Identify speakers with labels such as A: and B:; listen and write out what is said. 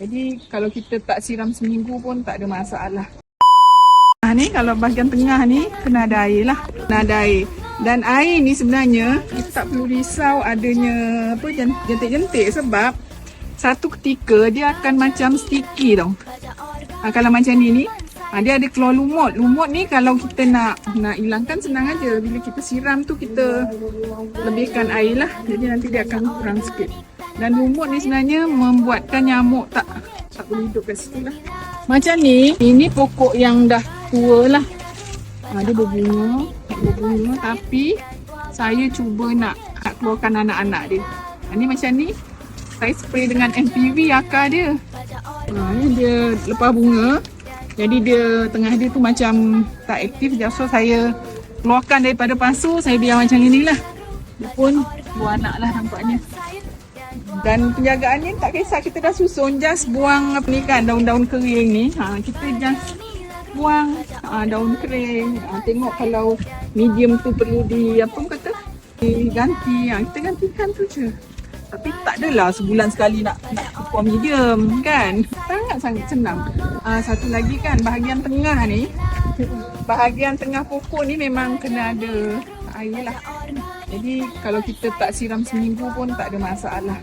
A: Jadi kalau kita tak siram seminggu pun tak ada masalah. Ah ni kalau bahagian tengah ni kena ada air lah. Kena ada air. Dan air ni sebenarnya kita tak perlu risau adanya apa jen- jentik-jentik sebab satu ketika dia akan macam sticky tau. Ha, kalau macam ni ni ha, dia ada keluar lumut. Lumut ni kalau kita nak nak hilangkan senang aja. Bila kita siram tu kita lebihkan air lah. Jadi nanti dia akan kurang sikit. Dan lumut ni sebenarnya membuatkan nyamuk tak tak boleh hidup kat situ lah. Macam ni, ini pokok yang dah tua lah. Ha, dia berbunga, berbunga tapi saya cuba nak, nak keluarkan anak-anak dia. Ha, ni macam ni, saya spray dengan MPV akar dia. Ha, ni dia lepas bunga. Jadi dia tengah dia tu macam tak aktif. So saya keluarkan daripada pasu, saya biar macam inilah. Dia pun dua anak lah nampaknya. Dan penjagaannya tak kisah kita dah susun just buang apa ni kan daun-daun kering ni. Ha kita just buang ha, daun kering. Ha, tengok kalau medium tu perlu di apa kata diganti. Ha, kita gantikan tu je. Tapi tak adalah sebulan sekali nak nak kukuh medium kan. Sangat-sangat senang. Ha, satu lagi kan bahagian tengah ni bahagian tengah pokok ni memang kena ada air lah. Jadi kalau kita tak siram seminggu pun tak ada masalah.